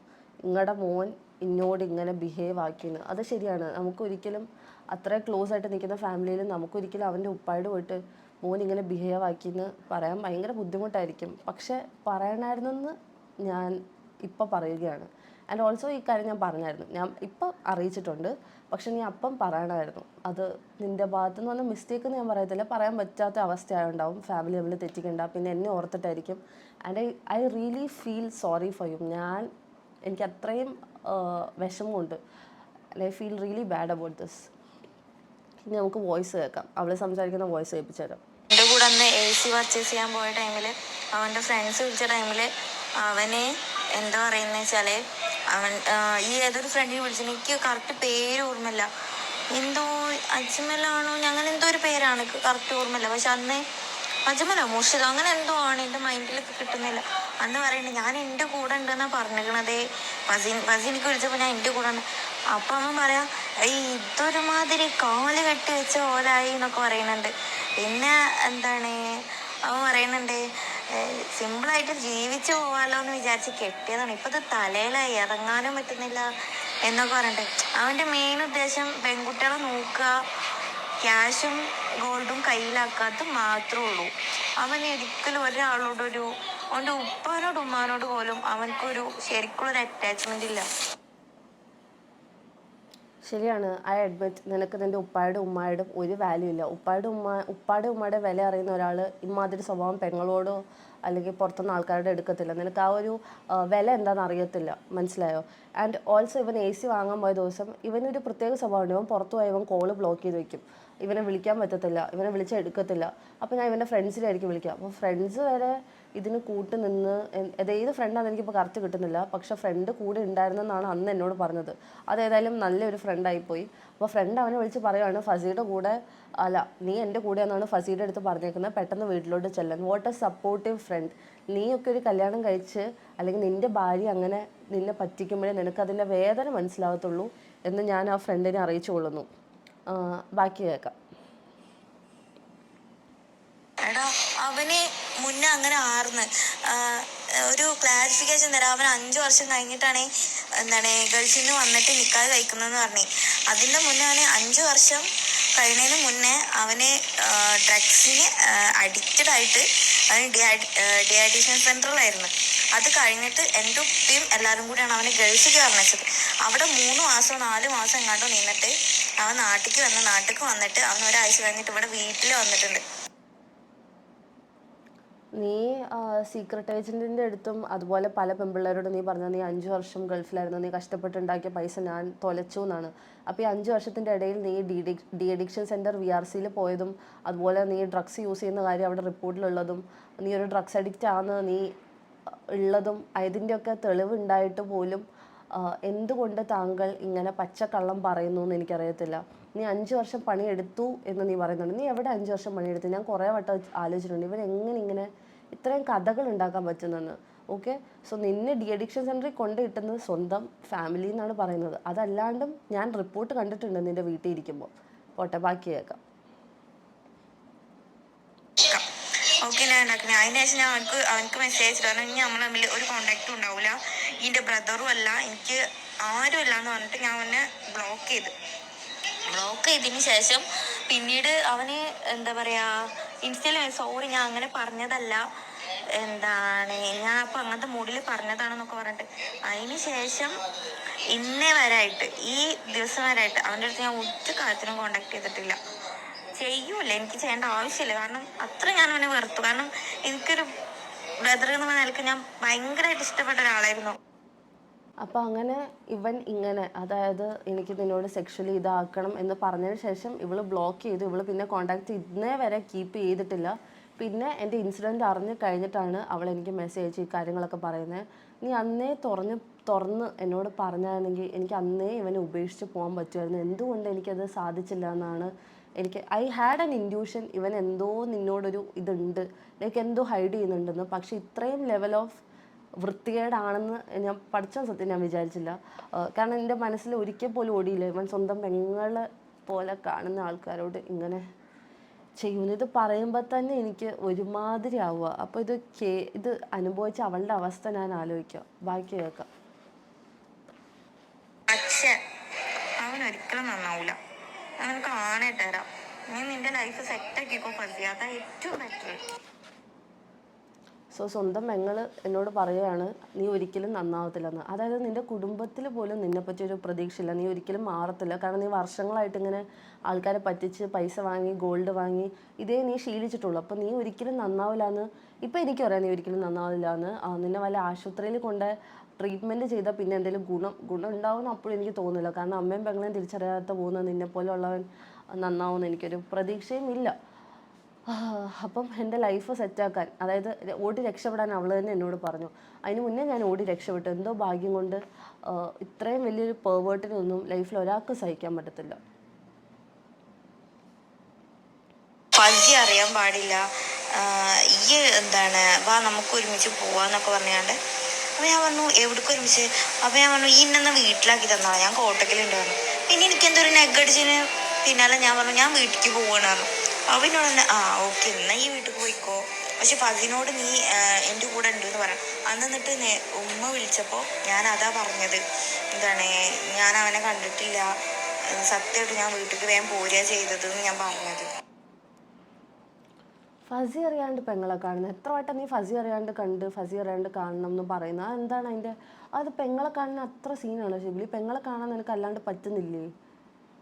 നിങ്ങളുടെ മോൻ ഇന്നോട് ഇങ്ങനെ ബിഹേവ് ആക്കിയെന്ന് അത് ശരിയാണ്. നമുക്കൊരിക്കലും അത്ര ക്ലോസ് ആയിട്ട് നിൽക്കുന്ന ഫാമിലിയിൽ നമുക്കൊരിക്കലും അവന്റെ ഉപ്പായിട്ട് പോയിട്ട് മോൻ ഇങ്ങനെ ബിഹേവ് ആക്കിയെന്ന് പറയാൻ ഭയങ്കര ബുദ്ധിമുട്ടായിരിക്കും. പക്ഷെ പറയണമായിരുന്നെന്ന് ഞാൻ ഇപ്പം പറയുകയാണ്. ആൻഡ് ഓൾസോ ഈ കാര്യം ഞാൻ പറഞ്ഞായിരുന്നു. ഞാൻ ഇപ്പം അറിയിച്ചിട്ടുണ്ട്. പക്ഷെ നീ അപ്പം പറയണമായിരുന്നു. അത് നിന്റെ ഭാഗത്തു നിന്ന് വന്ന മിസ്റ്റേക്ക് എന്ന് ഞാൻ പറയത്തില്ല. പറയാൻ പറ്റാത്ത അവസ്ഥയായുണ്ടാവും ഫാമിലി തമ്മിൽ തെറ്റിക്കണ്ട. പിന്നെ എന്നെ ഓർത്തിട്ടായിരിക്കും. And I I really feel sorry for you ഞാൻ എനിക്ക് അത്രയും വിഷമമുണ്ട്. I feel really bad about this ഇനി നമുക്ക് വോയിസ് കേൾക്കാം. അവൾ സംസാരിക്കുന്ന വോയിസ് കേൾപ്പിച്ചു തരാം അന്ന് എ സി പർച്ചേസ് ചെയ്യാൻ പോയ ടൈമിൽ അവന്റെ ഫ്രണ്ട്സ് വിളിച്ച ടൈമിൽ അവനെ എന്താ പറയുന്നത് വെച്ചാൽ അവൻ ഈ ഏതൊരു ഫ്രണ്ടിനെ വിളിച്ചു എനിക്ക് കറക്റ്റ് പേര് ഓർമ്മയില്ല. എന്തോ അജ്മലാണോ അങ്ങനെ എന്തോ ഒരു പേരാണ് കറക്റ്റ് ഓർമ്മയില്ല. പക്ഷെ അന്ന് അജ്മലോ മുർഷിദോ അങ്ങനെ എന്തോ ആണ് എന്റെ മൈൻഡിൽ കിട്ടുന്നില്ല. അന്ന് പറയുന്നത് ഞാൻ എന്റെ കൂടെ ഉണ്ടെന്നാണ് പറഞ്ഞിരിക്കണത്. ഫസീൻ ഫസീനിക്ക് വിളിച്ചപ്പോൾ ഞാൻ എന്റെ കൂടെ ഉണ്ട്. അപ്പം അവൻ പറയാം ഇതൊരുമാതിരി കാൽ കെട്ടി വെച്ച പോലായി എന്നൊക്കെ പറയുന്നുണ്ട്. പിന്നെ എന്താണ്? അവൻ പറയുന്നുണ്ട് സിമ്പിളായിട്ട് ജീവിച്ചു പോവാലോ എന്ന് വിചാരിച്ച് കെട്ടിയതാണ്. ഇപ്പൊ ഇത് തലയിലായി ഇറങ്ങാനും പറ്റുന്നില്ല എന്നൊക്കെ പറഞ്ഞിട്ട്. അവന്റെ മെയിൻ ഉദ്ദേശം പെൺകുട്ടികളെ നോക്കുക ക്യാഷും ഗോൾഡും കയ്യിലാക്കാത്ത മാത്രമേ ഉള്ളൂ. അവൻ ഒരിക്കലും ഒരാളോടൊരു അവന്റെ ഉപ്പാനോട് ഉമ്മാനോട് പോലും അവനക്കൊരു ശരിക്കുള്ളൊരു അറ്റാച്ച്മെന്റ് ഇല്ല. ശരിയാണ്. ഐ അഡ്മിറ്റ് നിനക്ക് നിന്റെ ഉപ്പായുടെ ഉമ്മായുടെ ഒരു വാല്യൂ ഇല്ല. ഉപ്പായുടെ ഉമ്മ ഉപ്പായുടെ ഉമ്മയുടെ വില അറിയുന്ന ഒരാൾ ഇമാതിരി സ്വഭാവം പെങ്ങളോടോ അല്ലെങ്കിൽ പുറത്തുനിന്ന് ആൾക്കാരുടെ എടുക്കത്തില്ല. നിനക്ക് ആ ഒരു വില എന്താണെന്ന് അറിയത്തില്ല. മനസ്സിലായോ? ആൻഡ് ഓൾസോ ഇവൻ എ സി വാങ്ങാൻ പോയ ദിവസം ഇവനൊരു പ്രത്യേക സ്വഭാവമുണ്ട് ഇവൻ പുറത്തു പോയവൻ കോൾ ബ്ലോക്ക് ചെയ്ത് വെക്കും. ഇവനെ വിളിക്കാൻ പറ്റത്തില്ല. ഇവനെ വിളിച്ചെടുക്കത്തില്ല അപ്പോൾ ഞാൻ ഇവന്റെ ഫ്രണ്ട്സിനായിരിക്കും വിളിക്കുക. അപ്പോൾ ഫ്രണ്ട്സ് വരെ ഇതിന് കൂട്ട് നിന്ന് അത് ഏത് ഫ്രണ്ടാണെന്ന് എനിക്കിപ്പോൾ കറക്റ്റ് കിട്ടുന്നില്ല. പക്ഷെ ഫ്രണ്ട് കൂടെ ഉണ്ടായിരുന്നെന്നാണ് അന്ന് എന്നോട് പറഞ്ഞത്. അതേതായാലും നല്ലൊരു ഫ്രണ്ടായിപ്പോയി അപ്പോൾ ഫ്രണ്ട് അവനെ വിളിച്ച് പറയുകയാണ് ഫസീയുടെ കൂടെ അല്ല നീ എന്റെ കൂടെയാണെന്നാണ് ഫസീയുടെ അടുത്ത് പറഞ്ഞേക്കുന്നത്. പെട്ടെന്ന് വീട്ടിലോട്ട് ചെല്ലാൻ വാട്ട് എ സപ്പോർട്ടീവ് ഫ്രണ്ട് നീയൊക്കെ ഒരു കല്യാണം കഴിച്ച് അല്ലെങ്കിൽ നിന്റെ ഭാര്യ അങ്ങനെ നിന്നെ പറ്റിക്കുമ്പോഴേ നിനക്കതിന്റെ വേദന മനസ്സിലാവത്തുള്ളൂ എന്ന് ഞാൻ ആ ഫ്രണ്ടിനെ അറിയിച്ചു കൊള്ളുന്നു. ബാക്കി കേൾക്കാം. എടാ അവന് മുന്നേ അങ്ങനെ ആർന്ന്. ഒരു ക്ലാരിഫിക്കേഷൻ തരാം. അവൻ അഞ്ചു വർഷം കഴിഞ്ഞിട്ടാണ് എന്താണ് ഗൾഫിൽ നിന്ന് വന്നിട്ട് നിക്കാതെ കഴിക്കുന്നതെന്ന് പറഞ്ഞേ. അതിന്റെ മുന്നേ അവന് അഞ്ചു വർഷം കഴിയുന്നതിന് മുന്നേ അവന് ഡ്രഗ്സിന് അഡിക്റ്റഡ് ആയിട്ട് അവന് ഡിഹൈഡ്രേഷൻ സെന്ററിലായിരുന്നു അത് കഴിഞ്ഞിട്ട് എന്റെ ഉപ്പയും എല്ലാവരും കൂടിയാണ് അവനെ ഗൾഫിൽ പറഞ്ഞത് അവിടെ മൂന്ന് മാസം നാല് മാസം എങ്ങാണ്ടോ നിന്നിട്ട് അവൻ നാട്ടിലേക്ക് വന്ന് നാട്ടിലേക്ക് വന്നിട്ട് അവൻ ഒരാഴ്ച കഴിഞ്ഞിട്ട് ഇവിടെ വീട്ടിൽ വന്നിട്ടുണ്ട്. നീ സീക്രട്ട് ഏജന്റിന്റെ അടുത്തും അതുപോലെ പല പെമ്പിള്ളേരോട് നീ പറഞ്ഞ നീ അഞ്ച് വർഷം ഗൾഫിലായിരുന്നു നീ കഷ്ടപ്പെട്ടുണ്ടാക്കിയ പൈസ ഞാൻ തൊലച്ചു എന്നാണ്. അപ്പോൾ ഈ അഞ്ച് വർഷത്തിന്റെ ഇടയിൽ നീ de addiction centre V R സിയിൽ പോയതും അതുപോലെ നീ ഡ്രഗ്സ് യൂസ് ചെയ്യുന്ന കാര്യം അവിടെ റിപ്പോർട്ടിലുള്ളതും നീ ഒരു ഡ്രഗ്സ് അഡിക്റ്റ് ആണെന്ന് നീ ഉള്ളതും അതിന്റെയൊക്കെ തെളിവുണ്ടായിട്ട് പോലും ആ, എന്തുകൊണ്ട് താങ്കൾ ഇങ്ങനെ പച്ചക്കള്ളം പറയുന്നു എന്ന് എനിക്കറിയത്തില്ല. നീ അഞ്ച് വർഷം പണിയെടുത്തു എന്ന് നീ പറയുന്നുണ്ട്. നീ എവിടെ അഞ്ച് വർഷം പണിയെടുത്തു? ഞാൻ കുറേ വട്ടം ആലോചിച്ചിട്ടുണ്ട്. ഇവൻ എങ്ങനെ ഇങ്ങനെ ഇത്രയും കഥകൾ ഉണ്ടാക്കാൻ പറ്റുന്നെന്ന്. ഓക്കെ സോ നിന്നെ ഡി അഡിക്ഷൻ സെന്ററിൽ കൊണ്ട് കിട്ടുന്നത് സ്വന്തം ഫാമിലി എന്നാണ് പറയുന്നത്. അതല്ലാണ്ടും ഞാൻ റിപ്പോർട്ട് കണ്ടിട്ടുണ്ട് നിന്റെ വീട്ടിൽ ഇരിക്കുമ്പോൾ. പോട്ടെ ബാക്കി കേൾക്കാം. ഓക്കെ ഞാൻ ഉണ്ടാക്കുന്നത് അതിന് ശേഷം ഞാൻ അവനക്ക് അവനക്ക് മെസ്സേജ് പറഞ്ഞു ഇനി നമ്മൾ തമ്മിൽ ഒരു കോണ്ടാക്റ്റും ഉണ്ടാവില്ല ഇതിന്റെ ബ്രദറും അല്ല എനിക്ക് ആരും ഇല്ല എന്ന് പറഞ്ഞിട്ട് ഞാൻ അവനെ ബ്ലോക്ക് ചെയ്തു. ബ്ലോക്ക് ചെയ്തതിന് ശേഷം പിന്നീട് അവന് എന്താ പറയുക ഇൻസ്റ്റയിൽ സോറി ഞാൻ അങ്ങനെ പറഞ്ഞതല്ല. എന്താണ്? ഞാൻ അപ്പൊ അങ്ങനത്തെ മൂഡിൽ പറഞ്ഞതാണെന്നൊക്കെ പറഞ്ഞിട്ട് അതിന് ശേഷം ഇന്നേ വരായിട്ട് ഈ ദിവസം വരായിട്ട് അവന്റെ അടുത്ത് ഞാൻ ഒറ്റ കാര്യത്തിനും കോണ്ടാക്ട് ചെയ്തിട്ടില്ല. ചെയ്യൂല എനിക്ക് ചെയ്യേണ്ട ആവശ്യമില്ല. കാരണം അത്ര ഞാൻ അവനെ വെറുത്തു. കാരണം എനിക്കൊരു ബ്രദർ എന്നുള്ള നിലയ്ക്ക് ഞാൻ ഭയങ്കരമായിട്ട് ഇഷ്ടപ്പെട്ട ഒരാളായിരുന്നു. അപ്പോൾ അങ്ങനെ ഇവൻ ഇങ്ങനെ അതായത് എനിക്ക് നിന്നോട് സെക്ഷലി ഇതാക്കണം എന്ന് പറഞ്ഞതിന് ശേഷം ഇവൾ ബ്ലോക്ക് ചെയ്തു. ഇവൾ പിന്നെ കോണ്ടാക്ട് ഇന്നേ വരെ കീപ്പ് ചെയ്തിട്ടില്ല. പിന്നെ എന്റെ ഇൻസിഡന്റ് അറിഞ്ഞ് കഴിഞ്ഞിട്ടാണ് അവൾ എനിക്ക് മെസ്സേജ് അയച്ച് ഈ കാര്യങ്ങളൊക്കെ പറയുന്നത്. നീ അന്നേ തുറഞ്ഞ് തുറന്ന് എന്നോട് പറഞ്ഞായിരുന്നെങ്കിൽ എനിക്ക് അന്നേ ഇവനെ ഉപേക്ഷിച്ച് പോകാൻ പറ്റുമായിരുന്നു. എന്തുകൊണ്ട് എനിക്കത് സാധിച്ചില്ല എന്നാണ് എനിക്ക് ഐ ഹാഡ് ആൻ ഇൻഡ്യൂഷൻ ഇവൻ എന്തോ നിന്നോടൊരു ഇതുണ്ട് ലൈക്ക് എന്തോ ഹൈഡ് ചെയ്യുന്നുണ്ടെന്ന്. പക്ഷെ ഇത്രയും ലെവൽ ഓഫ് വൃത്തികേടാണെന്ന് ഞാൻ പഠിച്ച സത്യം ഞാൻ വിചാരിച്ചില്ല. കാരണം എന്റെ മനസ്സിൽ ഒരിക്കൽ പോലും ഓടിയില്ല. ഇവൻ സ്വന്തം പെങ്ങളെ പോലെ കാണുന്ന ആൾക്കാരോട് ഇങ്ങനെ ചെയ്യുന്നു. ഇത് പറയുമ്പോൾ തന്നെ എനിക്ക് ഒരുമാതിരി ആവുക. അപ്പോൾ ഇത് കേ ഇത് അനുഭവിച്ച അവളുടെ അവസ്ഥ ഞാൻ ആലോചിക്കാം. ബാക്കി കേൾക്കാം. പക്ഷെ അവൻ ഒരിക്കലും നന്നാവൂല. ഞാൻ ആണേ തരാം. നീ നിന്റെ ലൈഫ് സെറ്റ് ആക്കിക്കോ പതി അതാ ഏറ്റവും ബെറ്റർ സോ സ്വന്തം പെങ്ങൾ എന്നോട് പറയുകയാണ് നീ ഒരിക്കലും നന്നാവത്തില്ലെന്ന്. അതായത് നിന്റെ കുടുംബത്തിൽ പോലും നിന്നെപ്പറ്റി ഒരു പ്രതീക്ഷയില്ല. നീ ഒരിക്കലും മാറത്തില്ല. കാരണം നീ വർഷങ്ങളായിട്ട് ഇങ്ങനെ ആൾക്കാരെ പറ്റിച്ച് പൈസ വാങ്ങി ഗോൾഡ് വാങ്ങി ഇതേ നീ ശീലിച്ചിട്ടുള്ളൂ. അപ്പോൾ നീ ഒരിക്കലും നന്നാവില്ല എന്ന് ഇപ്പം എനിക്കറിയാം നീ ഒരിക്കലും നന്നാവില്ല എന്ന് നിന്നെ വല്ല ആശുപത്രിയിൽ കൊണ്ട് ട്രീറ്റ്മെന്റ് ചെയ്താൽ പിന്നെ എന്തെങ്കിലും ഗുണം ഗുണം ഉണ്ടാവുമെന്ന് അപ്പോഴും എനിക്ക് തോന്നുന്നില്ല. കാരണം അമ്മയും പെങ്ങളെയും തിരിച്ചറിയാത്ത പോകുന്ന നിന്നെ പോലെയുള്ളവൻ നന്നാവുമെന്ന് എനിക്കൊരു പ്രതീക്ഷയും ഇല്ല. അപ്പം എന്റെ ലൈഫ് സെറ്റാക്കാൻ അതായത് ഓടി രക്ഷപ്പെടാൻ അവൾ തന്നെ എന്നോട് പറഞ്ഞു. അതിന് മുന്നേ ഞാൻ ഓടി രക്ഷപ്പെട്ടു. എന്തോ ഭാഗ്യം കൊണ്ട് ഇത്രയും വലിയൊരു പേവേർട്ടിനൊന്നും ലൈഫിൽ ഒരാൾക്ക് സഹിക്കാൻ പറ്റത്തില്ല. ഫസി അറിയാൻ പാടില്ല. ഈ എന്താണ് വാ നമുക്ക് ഒരുമിച്ച് പോവാന്നൊക്കെ പറഞ്ഞാണ്ട് അപ്പൊ ഞാൻ പറഞ്ഞു എവിടേക്ക് ഒരുമിച്ച്? അപ്പൊ ഞാൻ പറഞ്ഞു ഈ ഇന്നെന്ന് വീട്ടിലാക്കി തന്നാ ഞാൻ കോട്ടക്കലുണ്ട് പറഞ്ഞു. പിന്നെ എനിക്ക് എന്തൊരു ഒരു പിന്നാലെ ഞാൻ പറഞ്ഞു ഞാൻ വീട്ടിലേക്ക് പോവാണ് അവനോട് അപ്പൊ എന്നോട് തന്നെ ആ ഓക്കെ എന്നാ ഈ വീട്ടിൽ പോയിക്കോ. പക്ഷെ പതിനോട് നീ എന്റെ കൂടെ ഉണ്ട് എന്ന് പറയാം അന്ന് എന്നിട്ട് ഉമ്മ വിളിച്ചപ്പോൾ ഞാൻ അതാ പറഞ്ഞത്. എന്താണ് ഞാൻ അവനെ കണ്ടിട്ടില്ല. സത്യമായിട്ട് ഞാൻ വീട്ടിലേക്ക് വേഗം പോരുക ചെയ്തത് എന്ന് ഞാൻ പറഞ്ഞത്. ഫസി അറിയാണ്ട് പെങ്ങളെ കാണുന്നത് എത്ര വട്ടം നീ ഫസി അറിയാണ്ട് കണ്ട് ഫസി അറിയാണ്ട് കാണണം എന്ന് പറയുന്നത് എന്താണ് അതിന്റെ അത് പെങ്ങളെ കാണുന്ന അത്ര സീനാണ് ഷിബ്ലി പെങ്ങളെ കാണാൻ നിനക്ക് അല്ലാണ്ട് പറ്റുന്നില്ലേ?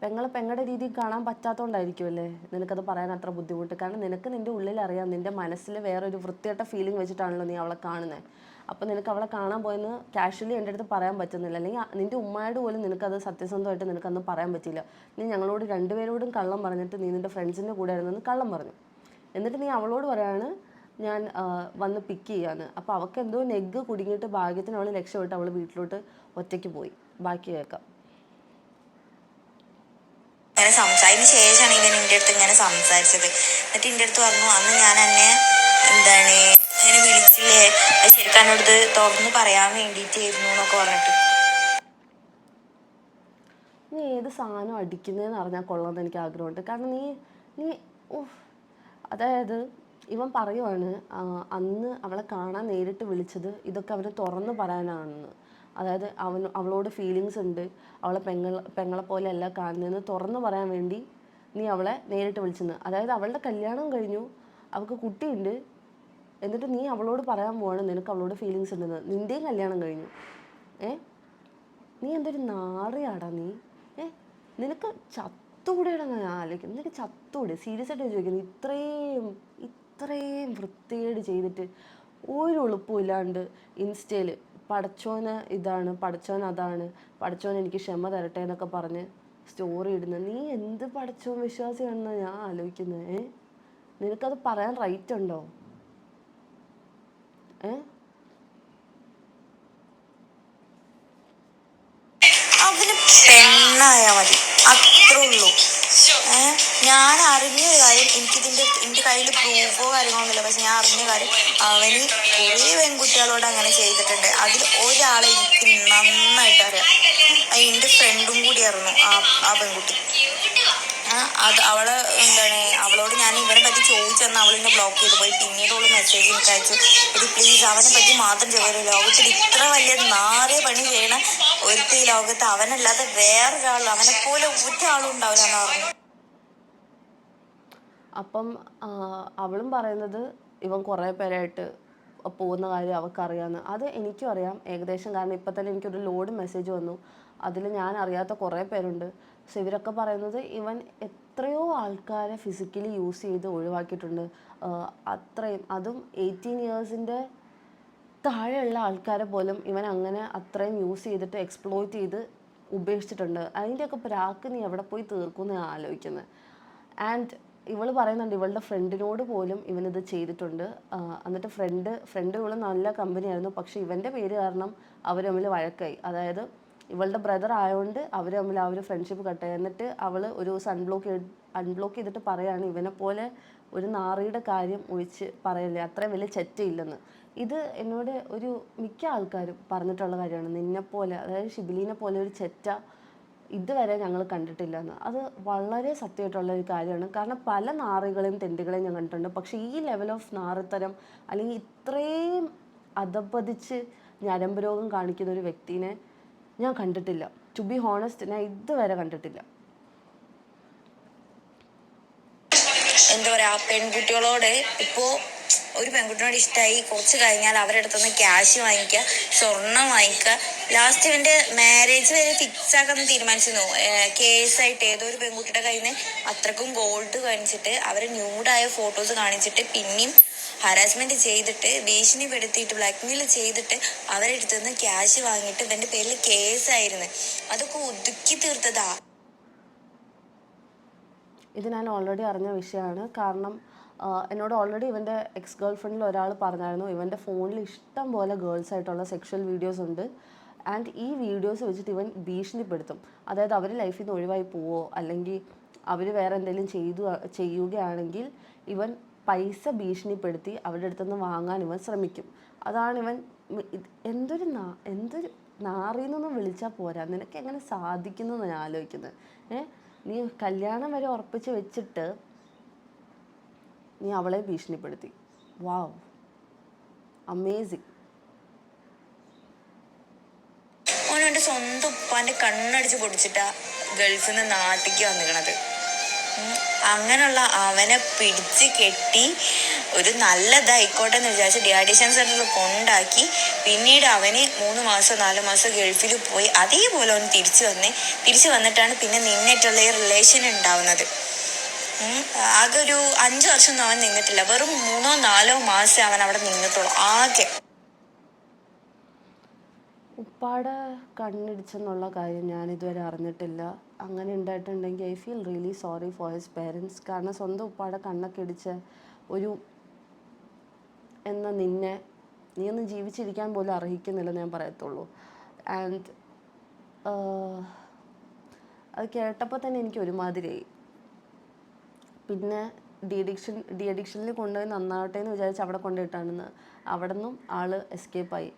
പെങ്ങളെ പെങ്ങളുടെ രീതിയിൽ കാണാൻ പറ്റാത്തതുകൊണ്ടായിരിക്കുമല്ലേ നിനക്കത് പറയാൻ അത്ര ബുദ്ധിമുട്ട്? കാരണം നിനക്ക് നിന്റെ ഉള്ളിൽ അറിയാം നിന്റെ മനസ്സിൽ വേറെ ഒരു വൃത്തിയായിട്ട ഫീലിംഗ് വെച്ചിട്ടാണല്ലോ നീ അവളെ കാണുന്നത് അപ്പോൾ നിനക്ക് അവളെ കാണാൻ പോയെന്ന് കാഷ്വലി എന്റെ അടുത്ത് പറയാൻ പറ്റുന്നില്ല. അല്ലെങ്കിൽ നിന്റെ ഉമ്മയോട് പോലും നിനക്കത് സത്യസന്ധമായിട്ട് നിനക്കന്ന് പറയാൻ പറ്റില്ല നീ ഞങ്ങളോട് രണ്ടുപേരോടും കള്ളം പറഞ്ഞിട്ട് നീ നിന്റെ ഫ്രണ്ട്സിന്റെ കൂടെ ആയിരുന്നു കള്ളം പറഞ്ഞു. എന്നിട്ട് നീ അവളോട് പറയാണ് ഞാൻ വന്ന് പിക്ക് ചെയ്യാന്ന്. അപ്പോൾ അവൾക്ക് എന്തോ നെഗ് കുടുങ്ങിയിട്ട് ഭാഗ്യത്തിന് അവൾ രക്ഷപ്പെട്ട് അവൾ വീട്ടിലോട്ട് ഒറ്റയ്ക്ക് പോയി. ബാക്കി കേൾക്കാം. ഇങ്ങനെ സംസാരിച്ചതിന് ശേഷമാണ് ഇവൻ എന്റെ അടുത്ത് ഇങ്ങനെ സംസാരിച്ചത്. എന്നിട്ട് എന്റെ അടുത്ത് പറഞ്ഞു അന്ന് ഞാൻ എന്നെ എന്താണ് ഇങ്ങനെ വിളിച്ചില്ലേ? ശരിക്കും എന്നോട് തുറന്ന് പറയാൻ വേണ്ടിയിട്ടായിരുന്നു എന്നൊക്കെ പറഞ്ഞിട്ട്. നീ ഏത് സാധനം അടിക്കുന്നതെന്ന് അറിഞ്ഞാൽ കൊള്ളാമെന്ന് എനിക്ക് ആഗ്രഹമുണ്ട്. കാരണം നീ നീ. അതായത് ഇവൻ പറയുവാണ് അന്ന് അവളെ കാണാൻ നേരിട്ട് വിളിച്ചത് ഇതൊക്കെ അവന് തുറന്നു പറയാനാണെന്ന്. അതായത് അവൻ അവളോട് ഫീലിങ്സ് ഉണ്ട്. അവളെ പെങ്ങളെ പോലെ അല്ല കാണുന്നതെന്ന് തുറന്നു പറയാൻ വേണ്ടി നീ അവളെ നേരിട്ട് വിളിച്ചെന്ന്. അതായത് അവളുടെ കല്യാണം കഴിഞ്ഞു അവൾക്ക് കുട്ടിയുണ്ട്. എന്നിട്ട് നീ അവളോട് പറയാൻ പോവാണ് നിനക്ക് അവളോട് ഫീലിങ്സ് ഉണ്ടെന്ന്. നിന്റെയും കല്യാണം കഴിഞ്ഞു. ഏ? നീ എന്തൊരു നാറിയാടാ നീ. ഏ? നിനക്ക് ചത്തുകൂടെയാണ് ഞാൻ ആലോചിക്കുന്നത് നിനക്ക് ചത്തുകൂടെ? സീരിയസ് ആയിട്ട് ചോദിക്കുന്നത് ഇത്രയും ഇത്രയും വൃത്തികേട് ചെയ്തിട്ട് ഒരു എളുപ്പവും ഇല്ലാണ്ട് ഇൻസ്റ്റയിൽ പടച്ചോന് ഇതാണ് പടച്ചോൻ അതാണ് പടച്ചോൻ എനിക്ക് ക്ഷമ തരട്ടെ എന്നൊക്കെ പറഞ്ഞ് സ്റ്റോറി ഇടുന്ന നീ എന്ത് പടച്ചോൻ വിശ്വാസിയാണെന്നാണ് ഞാൻ ആലോചിക്കുന്നത് ഏ? നിനക്കത് പറയാൻ റൈറ്റ് ഉണ്ടോ? ഏ? പെണ്ണായാ മതി. അത്രേ ഉള്ളൂ ഞാൻ അറിഞ്ഞ ഒരു കാര്യം എനിക്കിതിന്റെ എന്റെ കയ്യിൽ പ്രൂഫോ കാര്യങ്ങളൊന്നുമില്ല പക്ഷെ ഞാൻ അറിഞ്ഞ കാര്യം അവന് കുറേ പെൺകുട്ടികളോട് അങ്ങനെ ചെയ്തിട്ടുണ്ട്. അതിൽ ഒരാളെ എനിക്ക് നന്നായിട്ട് അറിയാം. എന്റെ ഫ്രണ്ടും കൂടിയായിരുന്നു ആ ആ പെൺകുട്ടി. അത് അവളെ എന്താണ് അവളോട് ഞാൻ ഇവനെ പറ്റി ചോദിച്ചെന്ന് അവൾ എന്നെ ബ്ലോക്ക് ചെയ്ത്. പോയി പിന്നീട് അവൾ മെസ്സേജ് അയച്ചു ഇത് പ്ലീസ് അവനെ പറ്റി മാത്രം ചെയ്യാൻ ലോകത്തിൽ ഇത്ര വലിയ നാറിയ പണി ചെയ്യണ ഒരുത്തി ലോകത്ത് അവനല്ലാതെ വേറൊരാൾ അവനെ പോലെ ഒരാളും ഉണ്ടാവില്ല പറഞ്ഞു. അപ്പം അവളും പറയുന്നത് ഇവൻ കുറേ പേരായിട്ട് പോകുന്ന കാര്യം അവൾക്കറിയാമെന്ന് അത് എനിക്കും അറിയാം. ഏകദേശം കാരണം ഇപ്പം തന്നെ എനിക്കൊരു ലോഡ് മെസ്സേജ് വന്നു. അതിൽ ഞാൻ അറിയാത്ത കുറേ പേരുണ്ട്. പക്ഷെ ഇവരൊക്കെ പറയുന്നത് ഇവൻ എത്രയോ ആൾക്കാരെ ഫിസിക്കലി യൂസ് ചെയ്ത് ഒഴിവാക്കിയിട്ടുണ്ട്. അത്രയും. അതും എയ്റ്റീൻ ഇയേഴ്സിന്റെ താഴെയുള്ള ആൾക്കാരെ പോലും ഇവൻ അങ്ങനെ അത്രയും യൂസ് ചെയ്തിട്ട് എക്സ്പ്ലോയിറ്റ് ചെയ്ത് ഉപേക്ഷിച്ചിട്ടുണ്ട്. അതിന്റെയൊക്കെ പ്രാക്ക് നീ എവിടെ പോയി തീർക്കുമെന്ന് ഞാൻ ആലോചിക്കുന്നത് ആൻഡ് ഇവൾ പറയുന്നുണ്ട് ഇവളുടെ ഫ്രണ്ടിനോട് പോലും ഇവനിത് ചെയ്തിട്ടുണ്ട്. എന്നിട്ട് ഫ്രണ്ട് ഫ്രണ്ട് ഇവൾ നല്ല കമ്പനിയായിരുന്നു പക്ഷേ ഇവന്റെ പേര് കാരണം അവർ തമ്മിൽ വഴക്കായി. അതായത് ഇവളുടെ ബ്രദർ ആയതുകൊണ്ട് അവർ തമ്മിൽ ആ ഒരു ഫ്രണ്ട്ഷിപ്പ് കട്ടായി എന്നിട്ട് അവൾ ഒരു ദിവസം അൺബ്ലോക്ക് അൺബ്ലോക്ക് ചെയ്തിട്ട് പറയാണ് ഇവനെ പോലെ ഒരു നാറിയുടെ കാര്യം ഒഴിച്ച് പറയല്ലേ? അത്ര വലിയ ചെറ്റയില്ലെന്ന് ഇത് എന്നോട് ഒരു മിക്ക ആൾക്കാരും പറഞ്ഞിട്ടുള്ള കാര്യമാണ്. നിന്നെപ്പോലെ അതായത് ഷിബിലിനെ പോലെ ഒരു ചെറ്റ ഇതുവരെ ഞങ്ങൾ കണ്ടിട്ടില്ല എന്ന് അത് വളരെ സത്യമായിട്ടുള്ള ഒരു കാര്യമാണ്. കാരണം പല നാറികളെയും തെണ്ടികളെയും ഞാൻ കണ്ടിട്ടുണ്ട്. പക്ഷേ ഈ ലെവൽ ഓഫ് നാറിത്തരം അല്ലെങ്കിൽ ഇത്രയും അധപ്പതിച്ച് ഞരമ്പ് രോഗം കാണിക്കുന്ന ഒരു വ്യക്തിനെ ഞാൻ കണ്ടിട്ടില്ല. ടു ബി ഹോണസ്റ്റ് ഞാൻ ഇതുവരെ കണ്ടിട്ടില്ല. എന്താ പറയാ പെൺകുട്ടികളോട് ഇപ്പോ ഒരു പെൺകുട്ടിയോട് ഇഷ്ടമായി കുറച്ച് കഴിഞ്ഞാൽ അവരുടെ അടുത്തുനിന്ന് ക്യാഷ് വാങ്ങിക്കുക സ്വർണം വാങ്ങിക്കുക ലാസ്റ്റ് ഇവന്റെ മാരേജ് വരെ ഫിക്സ് ആക്കാൻ തീരുമാനിച്ചിരുന്നു. കേസായിട്ട് ഏതോ ഒരു പെൺകുട്ടിയുടെ കയ്യിൽ നിന്ന് അത്രക്കും ഗോൾഡ് കാണിച്ചിട്ട് അവരെ ന്യൂഡായ ഫോട്ടോസ് കാണിച്ചിട്ട് പിന്നെയും ഹറാസ്മെന്റ് ചെയ്തിട്ട് ഭീഷണിപ്പെടുത്തിയിട്ട് ബ്ലാക്ക്മെയിൽ ചെയ്തിട്ട് അവരുടെ അടുത്ത് നിന്ന് ക്യാഷ് വാങ്ങിയിട്ട് ഇവന്റെ പേരിൽ കേസായിരുന്നു അതൊക്കെ ഒതുക്കി തീർത്തതാ. ഇത് ഞാൻ ഓൾറെഡി അറിഞ്ഞ വിഷയമാണ്. കാരണം എന്നോട് ഓൾറെഡി ഇവന്റെ എക്സ് ഗേൾ ഫ്രണ്ടിൽ ഒരാൾ പറഞ്ഞായിരുന്നു ഇവന്റെ ഫോണിൽ ഇഷ്ടം പോലെ ഗേൾസ് ആയിട്ടുള്ള സെക്ഷൽ വീഡിയോസ് ഉണ്ട്. ആൻഡ് ഈ വീഡിയോസ് വെച്ചിട്ട് ഇവൻ ഭീഷണിപ്പെടുത്തും. അതായത് അവർ ലൈഫിൽ നിന്ന് ഒഴിവായി പോവോ അല്ലെങ്കിൽ അവർ വേറെ എന്തെങ്കിലും ചെയ്തു ചെയ്യുകയാണെങ്കിൽ ഇവൻ പൈസ ഭീഷണിപ്പെടുത്തി അവരുടെ അടുത്തുനിന്ന് വാങ്ങാൻ ഇവൻ ശ്രമിക്കും. അതാണ് ഇവൻ എന്തൊരു നാ എന്തൊരു നാറിന്നൊന്നും വിളിച്ചാൽ പോരാ? നിനക്ക് എങ്ങനെ സാധിക്കുന്നു ഞാൻ ആലോചിക്കുന്നത്? ഏ? നീ കല്യാണം വരെ ഉറപ്പിച്ച് വെച്ചിട്ട് നീ അവളെ ഭീഷണിപ്പെടുത്തി. Wow amazing. ഓൻ എന്റെ സ്വന്തം ഉപ്പാന്റെ കണ്ണടിച്ച് പൊടിച്ചിട്ടാ ഗൾഫിൽ നിന്ന് നാട്ടിക്ക് വന്നിക്കണത് ഉം. അങ്ങനെയുള്ള അവനെ പിടിച്ച് കെട്ടി ഒരു നല്ലതായിക്കോട്ടെ എന്ന് വിചാരിച്ച് ഡിയാഡിഷൻ സെന്ററിൽ കൊണ്ടാക്കി. പിന്നീട് അവന് മൂന്ന് മാസം നാല് മാസം ഗൾഫിൽ പോയി. അതേപോലെ അവൻ തിരിച്ചു വന്ന് തിരിച്ചു വന്നിട്ടാണ് പിന്നെ നിന്നിട്ടുള്ള ഈ റിലേഷൻ ഉണ്ടാവുന്നത്. ആകെ ഒരു അഞ്ചു വർഷം ഒന്നും അവൻ നിന്നിട്ടില്ല. വെറും മൂന്നോ നാലോ മാസം അവൻ അവിടെ നിന്നിട്ടുള്ളൂ. ആകെ. ഉപ്പാടെ കണ്ണിടിച്ചെന്നുള്ള കാര്യം ഞാൻ ഇതുവരെ അറിഞ്ഞിട്ടില്ല. അങ്ങനെ ഉണ്ടായിട്ടുണ്ടെങ്കിൽ I feel really sorry for his parents. കാരണം സ്വന്തം ഉപ്പാടെ കണ്ണൊക്കെ ഇടിച്ച ഒരു എന്ന നിന്നെ നീ ഒന്നും ജീവിച്ചിരിക്കാൻ പോലും അർഹിക്കുന്നില്ലെന്ന് ഞാൻ പറയത്തുള്ളൂ. ആൻഡ് അത് കേട്ടപ്പോൾ തന്നെ എനിക്ക് ഒരുമാതിരിയായി. പിന്നെ ഡി അഡിക്ഷൻ ഡി അഡിക്ഷനിൽ കൊണ്ടുപോയി നന്നാവട്ടെ എന്ന് വിചാരിച്ച് അവിടെ കൊണ്ടുപോയിട്ടാണെന്ന്. അവിടെ നിന്നും ആൾ എസ്കേപ്പായി.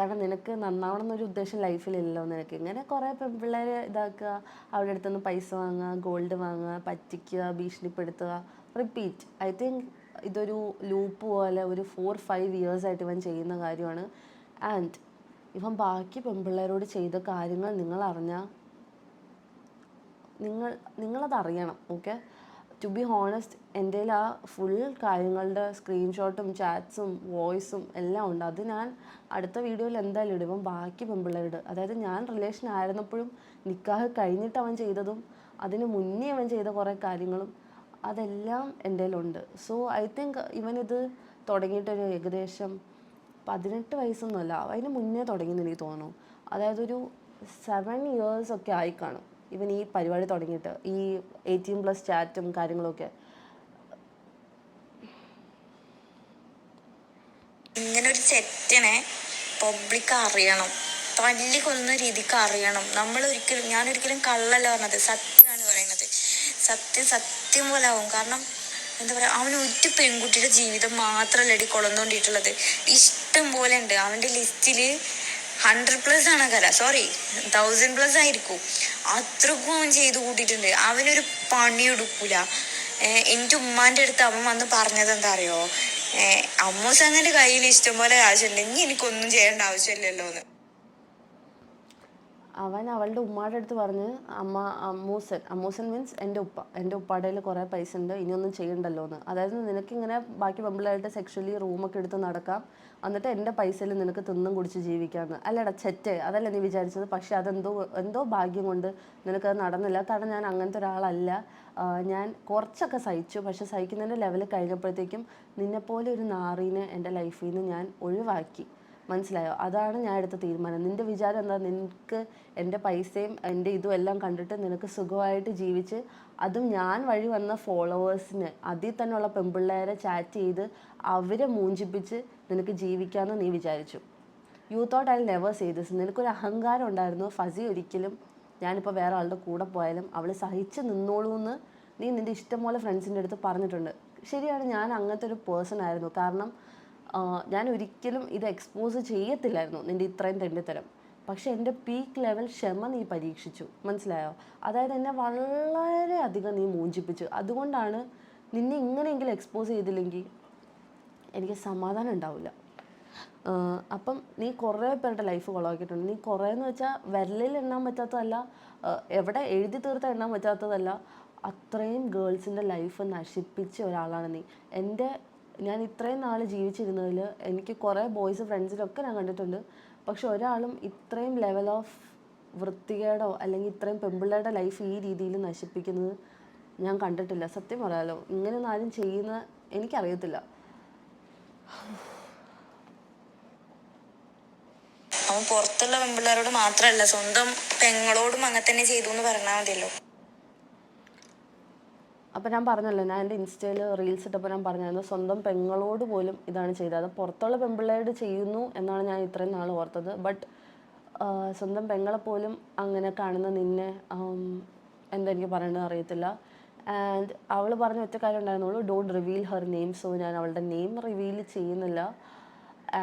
കാരണം നിനക്ക് നന്നാവണം എന്നൊരു ഉദ്ദേശം ലൈഫിലില്ലല്ലോ നിനക്ക്. ഇങ്ങനെ കുറേ പെൺപിള്ളേരെ ഇതാക്കുക അവരുടെ അടുത്തുനിന്ന് പൈസ വാങ്ങുക ഗോൾഡ് വാങ്ങുക പറ്റിക്കുക ഭീഷണിപ്പെടുത്തുക റിപ്പീറ്റ് ഐ തിങ്ക് ഇതൊരു ലൂപ്പ് പോലെ ഒരു ഫോർ ഫൈവ് ഇയേഴ്സ് ആയിട്ട് ഇവൻ ചെയ്യുന്ന കാര്യമാണ്. ആൻഡ് ഇവൻ ബാക്കി പെൺപിള്ളേരോട് ചെയ്ത കാര്യങ്ങൾ നിങ്ങൾ അറിഞ്ഞാൽ നിങ്ങൾ നിങ്ങളത് അറിയണം ഓക്കെ ടു ബി ഹോണസ്റ്റ് എന്റെ ആ ഫുൾ കാര്യങ്ങളുടെ സ്ക്രീൻഷോട്ടും ചാറ്റ്സും വോയിസും എല്ലാം ഉണ്ട്. അത് ഞാൻ അടുത്ത വീഡിയോയിൽ എന്തായാലും ഇടും. ബാക്കി പെമ്പിള്ളേരിട് അതായത് ഞാൻ റിലേഷൻ ആയിരുന്നപ്പോഴും നിക്കാഹ് കഴിഞ്ഞിട്ട് അവൻ ചെയ്തതും അതിന് മുന്നേ അവൻ ചെയ്ത കുറേ കാര്യങ്ങളും അതെല്ലാം എന്റെ ഉണ്ട്. സോ ഐ തിങ്ക് ഇവനിത് തുടങ്ങിയിട്ടൊരു ഏകദേശം പതിനെട്ട് വയസ്സൊന്നുമല്ല അതിന് മുന്നേ തുടങ്ങിയെന്ന് എനിക്ക് തോന്നുന്നു. അതായത് ഒരു സെവൻ ഇയേഴ്സ് ഒക്കെ ആയി കാണും. ഇവൻ ഈ പരിപാടി തുടങ്ങിയിട്ട് ഈ എയ്റ്റീൻ പ്ലസ് ചാറ്റും കാര്യങ്ങളൊക്കെ. ഇങ്ങനെ ഒരു ചെറ്റനെ പബ്ലിക് അറിയണം. കൊന്ന രീതിക്ക് അറിയണം. നമ്മൾ ഒരിക്കലും ഞാൻ ഒരിക്കലും കള്ളല്ല പറഞ്ഞത് സത്യമാണ് പറയുന്നത് സത്യം സത്യം പോലെ ആവും. കാരണം എന്താ പറയുക അവൻ ഒരു പെൺകുട്ടിയുടെ ജീവിതം മാത്രമല്ലടി കൊളന്നുകൊണ്ടിട്ടുള്ളത് ഇഷ്ടം പോലെ ഉണ്ട്. അവന്റെ ലിസ്റ്റിൽ ഹൺഡ്രഡ് പ്ലസ് ആണ് കല. സോറി തൗസൻഡ് പ്ലസ് ആയിരിക്കും. അത്രക്കും അവൻ ചെയ്ത് കൂട്ടിയിട്ടുണ്ട്. അവനൊരു പണി എടുക്കൂല എന്റെ ഉമ്മാന്റെ അടുത്ത് അവൻ വന്ന് പറഞ്ഞത് എന്താ അറിയോ? അമ്മൂസ് അമ്മൂസങ്ങന്റെ കയ്യിൽ ഇഷ്ടംപോലെ പോലെ കാശുണ്ട്. ഇനി എനിക്കൊന്നും ചെയ്യേണ്ട ആവശ്യമില്ലല്ലോ എന്ന് അവൻ അവളുടെ ഉമ്മാടെ അടുത്ത് പറഞ്ഞ് അമ്മ അമ്മൂസൻ അമ്മൂസൻ മീൻസ് എന്റെ ഉപ്പ എന്റെ ഉപ്പാടെ കുറേ പൈസ ഉണ്ട് ഇനിയൊന്നും ചെയ്യണ്ടല്ലോ എന്ന് അതായത് നിനക്കിങ്ങനെ ബാക്കി പെമ്പിളായിട്ട് സെക്ഷലി റൂമൊക്കെ എടുത്ത് നടക്കാം എന്നിട്ട് എന്റെ പൈസയിൽ നിനക്ക് തിന്നും കുടിച്ച് ജീവിക്കാമെന്ന് അല്ലടാ ചെറ്റ് അതല്ല നീ വിചാരിച്ചത്? പക്ഷെ അതെന്തോ എന്തോ ഭാഗ്യം കൊണ്ട് നിനക്കത് നടന്നില്ല. കാരണം ഞാൻ അങ്ങനത്തെ ഒരാളല്ല. ഞാൻ കുറച്ചൊക്കെ സഹിച്ചു. പക്ഷെ സഹിക്കുന്നതിന്റെ ലെവൽ കഴിഞ്ഞപ്പോഴത്തേക്കും നിന്നെപ്പോലെ ഒരു നാറീനെ എന്റെ ലൈഫിൽ നിന്ന് ഞാൻ ഒഴിവാക്കി. മനസ്സിലായോ? അതാണ് ഞാൻ എടുത്ത തീരുമാനം. നിന്റെ വിചാരം എന്താ? നിനക്ക് എന്റെ പൈസയും എന്റെ ഇതും എല്ലാം കണ്ടിട്ട് നിനക്ക് സുഖമായിട്ട് ജീവിച്ച് അതും ഞാൻ വഴി വന്ന ഫോളോവേഴ്സിന് അതിൽ തന്നെയുള്ള പെമ്പിള്ളേരെ ചാറ്റ് ചെയ്ത് അവരെ മൂഞ്ചിപ്പിച്ച് നിനക്ക് ജീവിക്കാമെന്ന് നീ വിചാരിച്ചു. You thought I never say this നിനക്കൊരു അഹങ്കാരം ഉണ്ടായിരുന്നു. ഫസി ഒരിക്കലും ഞാനിപ്പോൾ വേറെ ആളുടെ കൂടെ പോയാലും അവൾ സഹിച്ച് നിന്നോളൂ എന്ന് നീ നിന്റെ ഇഷ്ടം പോലെ ഫ്രണ്ട്സിന്റെ അടുത്ത് പറഞ്ഞിട്ടുണ്ട്. ശരിയാണ് ഞാൻ അങ്ങനത്തെ ഒരു പേഴ്സൺ ആയിരുന്നു. കാരണം ഞാൻ ഒരിക്കലും ഇത് എക്സ്പോസ് ചെയ്യത്തില്ലായിരുന്നു നിന്റെ ഇത്രയും തെണ്ടിത്തരം. പക്ഷേ എന്റെ പീക്ക് ലെവൽ ക്ഷമ നീ പരീക്ഷിച്ചു. മനസ്സിലായോ? അതായത് എന്നെ വളരെ അധികം നീ മോചിപ്പിച്ചു. അതുകൊണ്ടാണ് നിന്നെ ഇങ്ങനെയെങ്കിലും എക്സ്പോസ് ചെയ്തില്ലെങ്കിൽ എനിക്ക് സമാധാനം ഉണ്ടാവില്ല. അപ്പം നീ കുറേ പേരുടെ ലൈഫ് കൊളവാക്കിയിട്ടുണ്ട്. നീ കുറേ എന്ന് വെച്ചാൽ വിരലിൽ എണ്ണാൻ പറ്റാത്തതല്ല എവിടെ എഴുതി തീർത്ത എണ്ണാൻ പറ്റാത്തതല്ല അത്രയും ഗേൾസിന്റെ ലൈഫ് നശിപ്പിച്ച ഒരാളാണ് നീ. എന്റെ ഞാൻ ഇത്രയും നാൾ ജീവിച്ചിരുന്നതിൽ എനിക്ക് കുറേ ബോയ്സ് ഫ്രണ്ട്സിലൊക്കെ ഞാൻ കണ്ടിട്ടുണ്ട്. പക്ഷെ ഒരാളും ഇത്രയും ലെവൽ ഓഫ് വൃത്തികേടോ അല്ലെങ്കിൽ ഇത്രയും പെമ്പിള്ളേരുടെ ലൈഫ് ഈ രീതിയിൽ നശിപ്പിക്കുന്നത് ഞാൻ കണ്ടിട്ടില്ല. സത്യം പറയാലോ ഇങ്ങനെയൊന്നും ആരും ചെയ്യുന്ന എനിക്കറിയത്തില്ല. അവൻ പുറത്തുള്ള പെമ്പിള്ളേരോട് മാത്രമല്ല സ്വന്തം പെങ്ങളോടും അങ്ങനെ തന്നെ ചെയ്തു എന്ന് പറഞ്ഞാൽ മതിയല്ലോ. അപ്പം ഞാൻ പറഞ്ഞല്ലോ ഞാൻ എന്റെ ഇൻസ്റ്റയിൽ റീൽസ് ഇട്ടപ്പോൾ ഞാൻ പറഞ്ഞായിരുന്നു സ്വന്തം പെങ്ങളോട് പോലും ഇതാണ് ചെയ്തത്. അത് പുറത്തുള്ള പെൺപിള്ളേരോട് ചെയ്യുന്നു എന്നാണ് ഞാൻ ഇത്രയും നാൾ ഓർത്തത്. ബട്ട് സ്വന്തം പെങ്ങളെ പോലും അങ്ങനെ കാണുന്ന നിന്നെ എന്താ എനിക്ക് പറയേണ്ടത് അറിയത്തില്ല. ആൻഡ് അവൾ പറഞ്ഞ ഒറ്റ കാര്യം ഉണ്ടായിരുന്നുള്ളൂ don't reveal her name so ഞാൻ അവളുടെ നെയിം റിവീൽ ചെയ്യുന്നില്ല.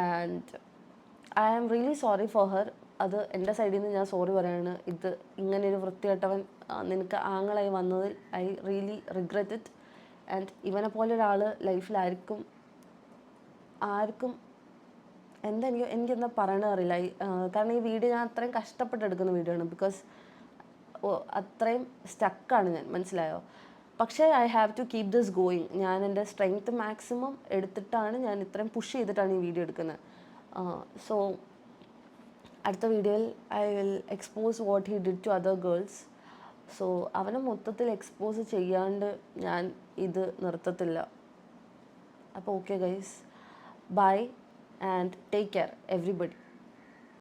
And I am really sorry for her അത് എന്റെ സൈഡിൽ നിന്ന് ഞാൻ സോറി പറയാണ്. ഇത് ഇങ്ങനെ ഒരു വൃത്തികെട്ടവൻ നിനക്ക് ആങ്ങളായി വന്നതിൽ I really regret it and ഇവനെ പോലെ ഒരാൾ ലൈഫിൽ ആർക്കും എന്താ എനിക്ക് എനിക്കെന്താ പറയണത് അറിയില്ല. കാരണം ഈ വീഡിയോ ഞാൻ അത്രയും കഷ്ടപ്പെട്ടെടുക്കുന്ന വീഡിയോ ആണ്. ബിക്കോസ് അത്രയും സ്റ്റക്കാണ് ഞാൻ മനസ്സിലായോ? പക്ഷേ I have to keep this going ഞാൻ എന്റെ സ്ട്രെങ്ത് മാക്സിമം എടുത്തിട്ടാണ് ഞാൻ ഇത്രയും പുഷ് ചെയ്തിട്ടാണ് ഈ വീഡിയോ എടുക്കുന്നത്. സോ അടുത്ത വീഡിയോയിൽ I will expose what he did to other girls so അവനെ മൊത്തത്തിൽ എക്സ്പോസ് ചെയ്യാണ്ട് ഞാൻ ഇത് നിർത്തത്തില്ല. അപ്പോൾ okay guys bye and take care everybody